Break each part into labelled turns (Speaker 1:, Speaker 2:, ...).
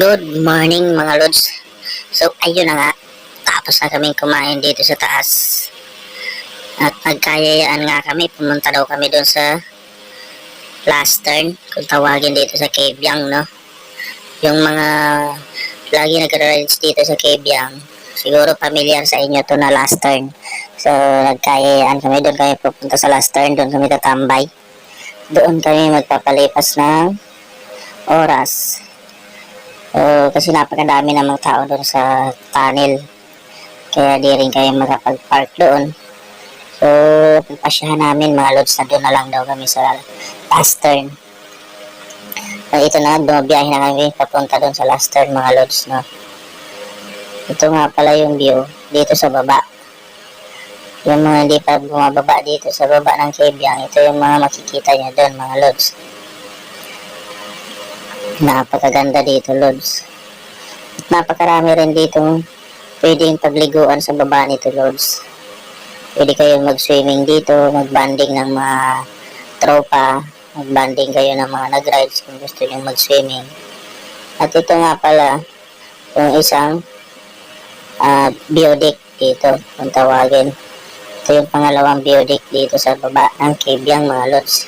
Speaker 1: Good morning mga lods. So ayun na nga, tapos na kaming kumain dito sa taas. At nagkayayaan nga kami, pumunta daw kami doon sa last turn, kung tawagin dito sa Kebyang, no? Yung mga lagi nag-rides dito sa Kebyang, siguro familiar sa inyo to na last turn. So nagkayayaan kami, doon kami pupunta sa last turn, doon kami tatambay. Doon kami magpapalipas ng oras. So, kasi napakadami namang tao doon sa tunnel. Kaya di rin kayo makapag-park doon. So, pagpasyahan namin mga lods na doon na lang daw kami sa last turn. So, ito na, bumabiyahe na kami papunta doon sa last turn mga lods. No? Ito nga pala yung view dito sa baba. Yung mga hindi pa bumababa dito sa baba ng Kebyang, ito yung mga makikita nyo doon mga lods. Napakaganda dito, Lods. Napakarami rin dito pwedeng pagliguan sa baba nito, Lods. Pwede kayong mag-swimming dito, mag-banding ng mga tropa, mag-banding kayo ng mga nag-rides kung gusto nyo mag-swimming. At ito nga pala, yung isang uh, biodeck dito, kung tawagin. Ito yung pangalawang biodeck dito sa baba ng Kibyang, mga Lods.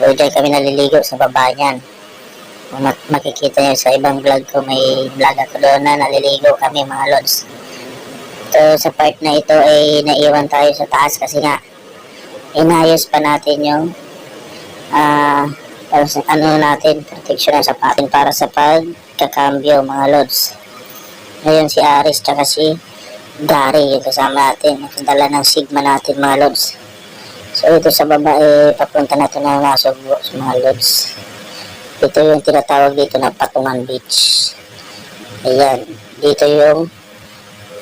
Speaker 1: So, kami naliligo sa baba niyan. Mak- makikita nyo sa ibang vlog ko, may vlog ako doon na naliligo kami mga lods. So, sa part na ito ay naiwan tayo sa taas kasi nga inayos pa natin yung sa ano natin, protection ng sapatin para sa pagkakambyo mga lods. Ngayon si Aris tsaka si Gary yung kasama natin, nakadala ng Sigma natin mga lods. So ito sa baba eh, papunta na ito na nasugbo sa mga lods. Ito yung tinatawag dito na Patungan Beach. Ayan. Dito yung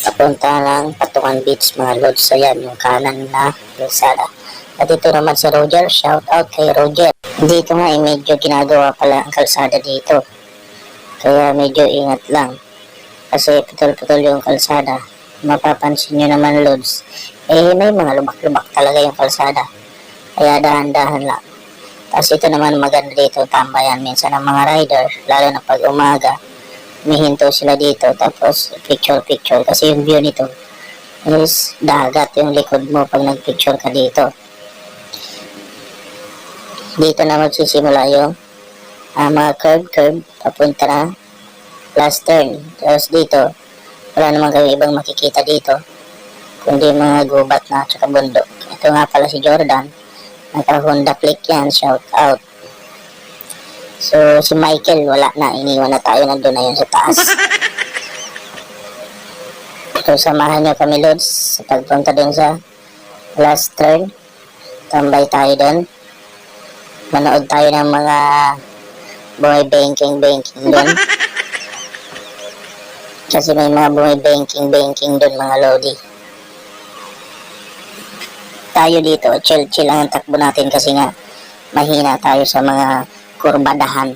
Speaker 1: papunta ng Patungan Beach, mga lods. Ayan, yung kanan na Luzada. At ito naman si Roger. Shout out kay Roger. Dito nga, eh, medyo ginagawa pala ang kalsada dito. Kaya medyo ingat lang. Kasi putol-putol yung kalsada. Mapapansin nyo naman, lods. Eh, may mga lubak-lubak talaga yung kalsada. Kaya dahan-dahan lang. Tapos ito naman maganda dito, tambayan minsan ng mga rider, lalo na pag umaga, mihinto sila dito, tapos picture-picture, kasi yung view nito is dagat yung likod mo pag nagpicture ka dito. Dito na magsisimula yung ah, mga curve-curve, papunta na last turn. Tapos dito, wala naman kami ibang makikita dito, kundi mga gubat na tsaka bundok. Ito nga pala si Jordan, Honda Click yan, shout out. So, si Michael, wala na. Iniwan na tayo. Nandun na yun sa taas. so, samahan nyo kami, Lods, sa pagpunta dun sa last turn. Tambay tayo dun. Manood tayo ng mga buhay banking-banking dun. Kasi may mga buhay banking-banking dun, mga Lodi tayo dito, chill-chill lang ang takbo natin kasi nga mahina tayo sa mga kurbadahan.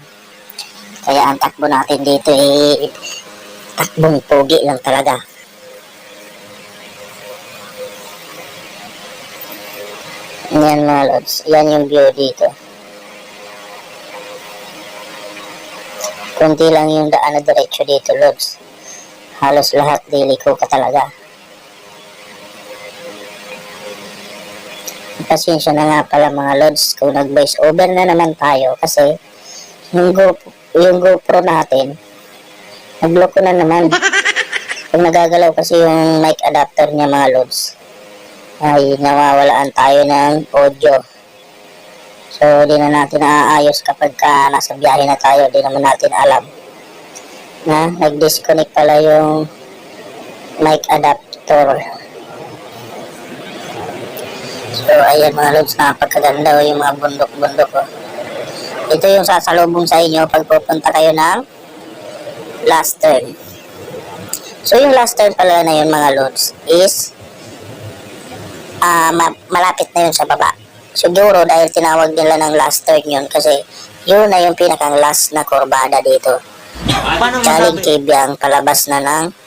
Speaker 1: Kaya ang takbo natin dito eh takbong pogi lang talaga. Yan mga lods, yan yung view dito. Kunti lang yung daan na diretso dito lods. Halos lahat diliko ka talaga. Pasensya na nga pala mga lods kung nag voice over na naman tayo. Kasi yung GoPro, yung GoPro natin nagloko na naman. Pag nagagalaw kasi yung mic adapter niya mga lods ay nawawalaan tayo ng audio. So di na natin naaayos kapag ka nasa biyahe na tayo di naman natin alam na nag-disconnect pala yung mic adapter So, ayan mga lods, napagkaganda oh, yung mga bundok-bundok. Oh. Ito yung sasalubong sa inyo pag pupunta kayo ng last turn. So, yung last turn pala na yun mga lods is ah ma- malapit na yun sa baba. Siguro dahil tinawag nila ng last turn yun kasi yun na yung pinakang last na kurbada dito.
Speaker 2: Paano
Speaker 1: Galing? Kibyang, palabas na ng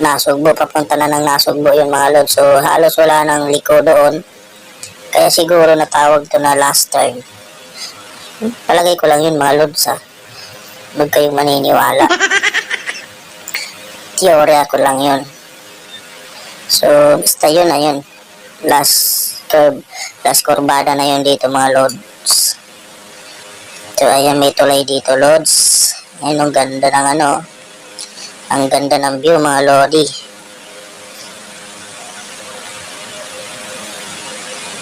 Speaker 1: Nasugbo, papunta na ng Nasugbo yung mga lods. So, halos wala nang liko doon. Kaya siguro natawag to na last turn. Palagay ko lang yun mga lods ha. Huwag kayong maniniwala. Teorya ko lang yun. So, basta yun na yun. Last curve, last kurbada na yun dito mga loads. So, ayan may tulay dito loads. Ayan ang ganda ng ano. Ang ganda ng view mga lodi.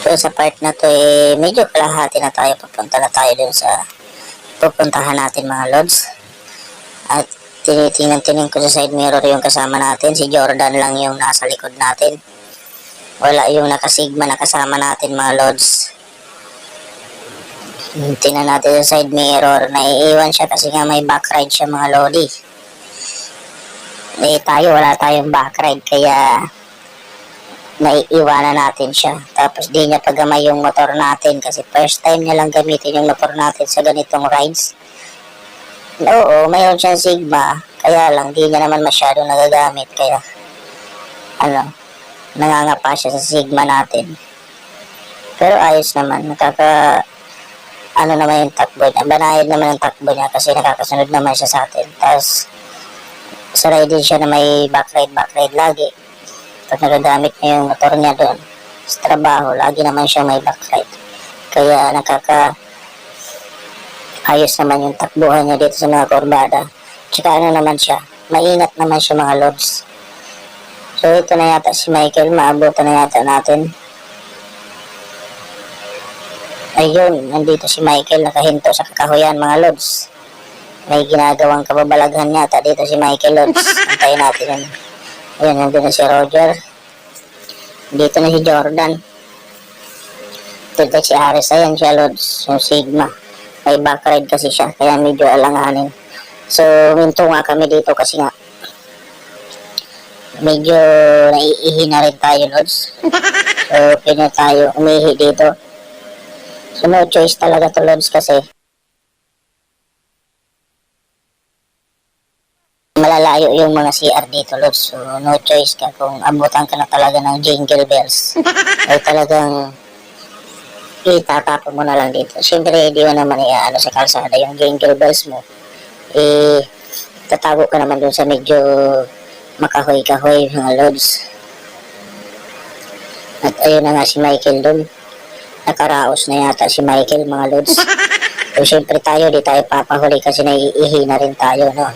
Speaker 1: So, sa part na to, eh, medyo kalahati na tayo. Papunta na tayo dun sa pupuntahan natin mga lods. At tinitingnan-tingnan ko sa side mirror yung kasama natin. Si Jordan lang yung nasa likod natin. Wala yung nakasigma na kasama natin mga lods. Tingnan natin sa side mirror. Naiiwan siya kasi nga may back ride siya mga lodi. Eh tayo wala tayong back ride kaya naiiwanan natin siya. Tapos di niya pagamay yung motor natin kasi first time niya lang gamitin yung motor natin sa ganitong rides. Oo, mayroon siyang Sigma. Kaya lang, di niya naman masyado nagagamit. Kaya, ano, nangangapa siya sa Sigma natin. Pero ayos naman. Nakaka, ano naman yung takbo niya. Banayad naman ang takbo niya kasi nakakasunod naman siya sa atin. Tapos, saray din siya na may backride, backride lagi. Pag nagagamit niya yung motor niya doon sa trabaho, lagi naman siya may backride. Kaya nakaka, ayos naman yung takbuhan niya dito sa mga kurbada. Tsaka ano naman siya, maingat naman siya mga lods. So ito na yata si Michael, maabutan na yata natin. Ayun, nandito si Michael, nakahinto sa kakahuyan mga lods. May ginagawang kababalaghan yata dito si Michael Lods. Antayin natin yun. Ayun, nandito na si Roger. Dito na si Jordan. Dito si Aris. Ayan siya Lods, yung Sigma may back ride kasi siya kaya medyo alanganin so minto nga kami dito kasi nga medyo naiihi na rin tayo Lods so pina umihi dito so no choice talaga to Lods kasi malalayo yung mga CR dito Lods so no choice ka kung abutan ka na talaga ng jingle bells ay talagang itatapon mo na lang dito. Siyempre, hindi mo naman iaano sa kalsada yung jingle bells mo. Eh, tatago ka naman dun sa medyo makahoy-kahoy mga lods. At ayun na nga si Michael dun. Nakaraos na yata si Michael mga lods. So, siyempre tayo, di tayo papahuli kasi naiihi na rin tayo, no?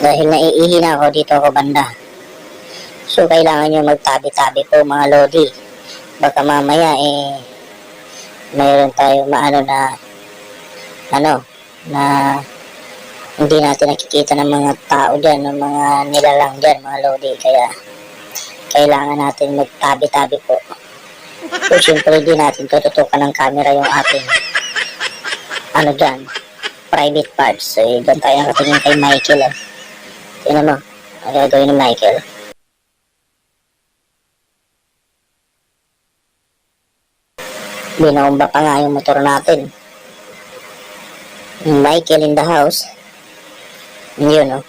Speaker 1: Dahil naiihi na ako, dito ako banda. So, kailangan nyo magtabi-tabi po mga lodi. Baka mamaya, eh, mayroon tayo maano na, ano, na hindi natin nakikita ng mga tao dyan, ng mga nilalang dyan, mga lodi. Kaya, kailangan natin magtabi-tabi po. So, syempre, di natin tututukan ng camera yung ating, ano dyan, private parts. So, eh, doon tayo nakatingin kay Michael, eh. Tingnan mo, ang gagawin ni Michael. Binomba pa nga yung motor natin. Michael in the house. Yun, no?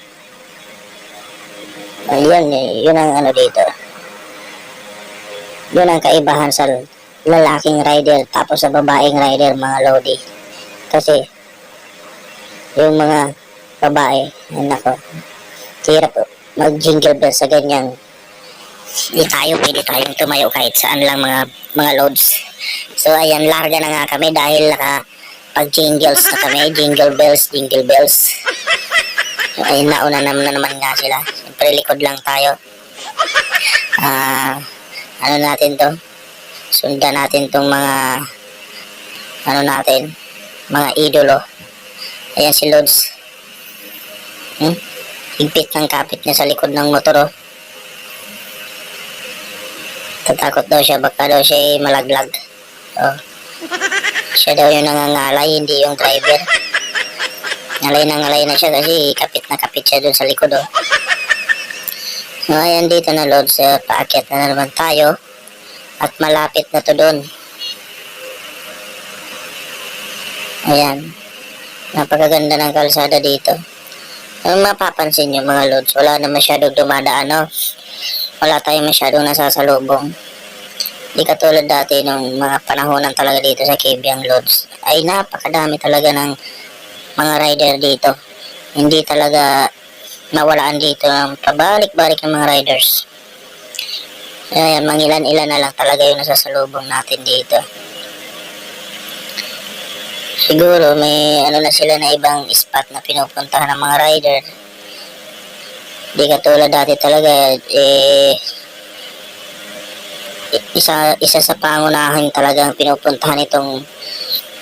Speaker 1: Ayun, eh, yun ang ano dito. Yun ang kaibahan sa lalaking rider tapos sa babaeng rider, mga lodi. Kasi, yung mga babae, ay nako, hirap mag-jingle bell sa ganyang hindi tayo pwede tayong tumayo kahit saan lang mga mga loads. So ayan, larga na nga kami dahil naka pag jingles na kami, jingle bells, jingle bells. So, ayun, nauna naman na naman nga sila. Siyempre likod lang tayo. Ah, ano natin to? Sundan natin tong mga ano natin, mga idolo. Ayan si Lods. Hmm? Higpit ng kapit niya sa likod ng motor oh. Tatakot daw siya, baka daw siya malaglag. Oh. Siya daw yung nangangalay, hindi yung driver. Ngalay na ngalay na siya kasi kapit na kapit siya dun sa likod. Oh. So, ayan dito na Lord, sa paakyat na naman tayo. At malapit na to dun. Ayan. Napakaganda ng kalsada dito. Ang mapapansin nyo mga Lods, wala na masyadong dumadaan, no? wala tayong masyadong nasasalubong. Di katulad dati nung mga panahonan talaga dito sa Kibyang Lodge ay napakadami talaga ng mga rider dito. Hindi talaga nawalaan dito ng pabalik-balik ng mga riders. Ayan, mangilan-ilan na lang talaga yung nasasalubong natin dito. Siguro may ano na sila na ibang spot na pinupuntahan ng mga rider. Di katulad dati talaga, eh, isa isa sa pangunahan talagang pinupuntahan itong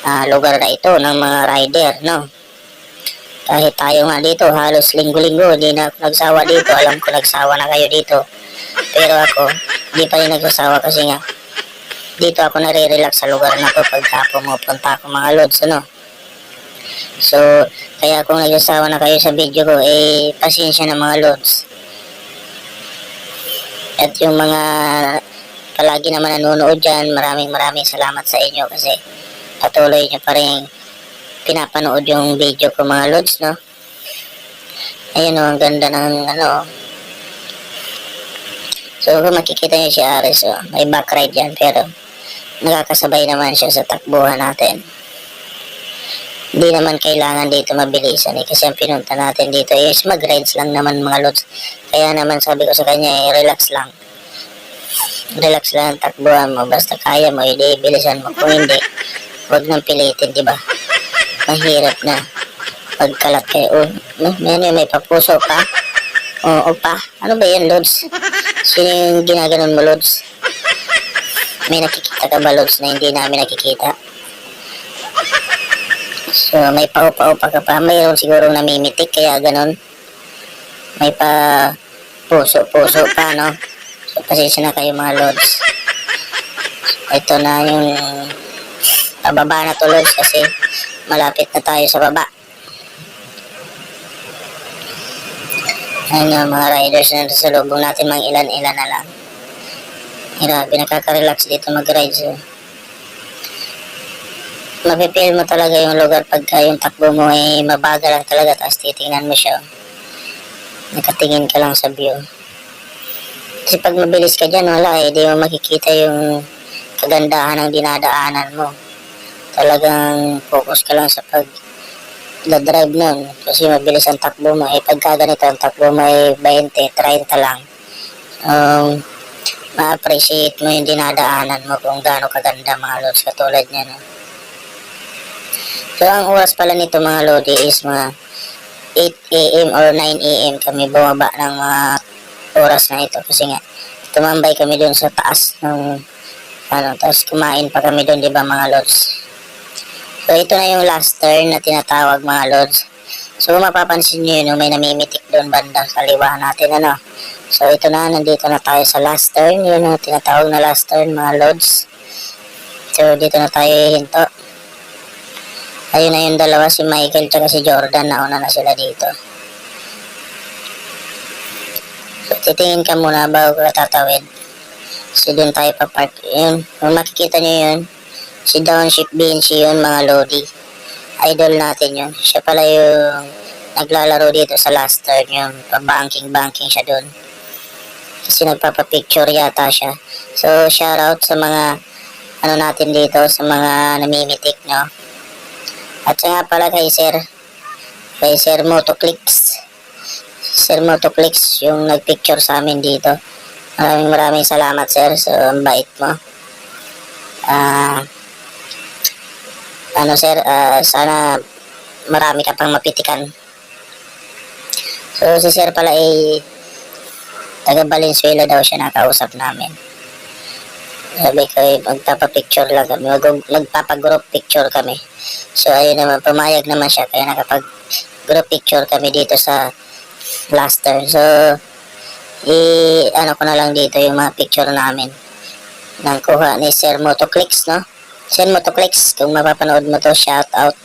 Speaker 1: ah, lugar na ito ng mga rider, no? Kahit tayo nga dito, halos linggo-linggo, hindi na ako nagsawa dito. Alam ko nagsawa na kayo dito. Pero ako, di pa rin nagsasawa kasi nga, dito ako nare-relax sa lugar na to pagka pumupunta ako mga lods, ano? So, kaya kung nagsasawa na kayo sa video ko, eh, pasensya na mga lods. At yung mga palagi naman nanonood dyan, maraming maraming salamat sa inyo kasi patuloy nyo pa rin pinapanood yung video ko mga lods, no? Ayun o, ang ganda ng ano. So, kung makikita nyo si Aris, oh, may back ride yan, pero nakakasabay naman siya sa takbuhan natin. Hindi naman kailangan dito mabilisan eh, kasi ang pinunta natin dito is mag-rides lang naman mga lods. Kaya naman sabi ko sa kanya, eh, relax lang. Relax lang ang takbuhan mo, basta kaya mo, hindi bilisan mo. Kung hindi, huwag nang pilitin, di ba? Mahirap na. Pagkalat kayo, oh, may, ano, may papuso pa. Oo pa. Ano ba yan, Lods? Sino yung ginaganon mo, Lods? May nakikita ka ba, Lods, na hindi namin nakikita? So, may paupa-upa ka pa. Mayroon siguro namimitik, kaya ganon. May pa puso-puso pa, no? So, pasensya na kayo, mga Lods. Ito na yung pababa na to, Lods, kasi malapit na tayo sa baba. Ayun nga, mga riders na sa lubong natin, mga ilan-ilan na lang. Grabe, nakaka-relax dito mag-ride. So, mapipil mo talaga yung lugar pagka yung takbo mo ay mabagal lang talaga tapos titingnan mo siya. Nakatingin ka lang sa view. Kasi pag mabilis ka dyan, wala eh. Di mo makikita yung kagandahan ng dinadaanan mo. Talagang focus ka lang sa pag drive nun. Kasi mabilis ang takbo mo. Eh pagka ganito ang takbo mo ay 20, 30 lang. Um, ma-appreciate mo yung dinadaanan mo kung gaano kaganda mga lods katulad niya. No? So, ang oras pala nito mga lodi is mga 8 a.m. or 9 a.m. kami bumaba ng mga oras na ito kasi nga tumambay kami doon sa taas ng ano, tapos kumain pa kami doon, di ba mga lods? So, ito na yung last turn na tinatawag mga lods. So, mapapansin nyo yun, may namimitik doon banda sa liwa natin, ano? So, ito na, nandito na tayo sa last turn. Yun ang tinatawag na last turn, mga lods. So, dito na tayo hinto. Ayun na yung dalawa, si Michael tsaka si Jordan, nauna na sila dito. So, titingin ka muna bago ka tatawid. So, doon tayo papark. Yun, kung makikita nyo yun, si Downship Beansy yun, mga Lodi. Idol natin yun. Siya pala yung naglalaro dito sa last turn, yung banking-banking siya doon. Kasi nagpapapicture yata siya. So, shoutout sa mga ano natin dito, sa mga namimitik, no? At saka pala kay Sir, kay Sir Motoclicks. Sir Motoclicks, yung nagpicture sa amin dito. Maraming maraming salamat, Sir, sa bait mo. Ah, ano, Sir, ah, sana marami ka pang mapitikan. So, si Sir pala ay taga Valenzuela daw siya nakausap namin. Sabi ko, eh, magpapapicture lang kami. Mag magpapagroup picture kami. So, ayun naman, pumayag naman siya. Kaya nakapag group picture kami dito sa last turn. So, i ano ko na lang dito yung mga picture namin. Nang kuha ni Sir Motoclicks, no? Sir Motoclicks, kung mapapanood mo to, shout out.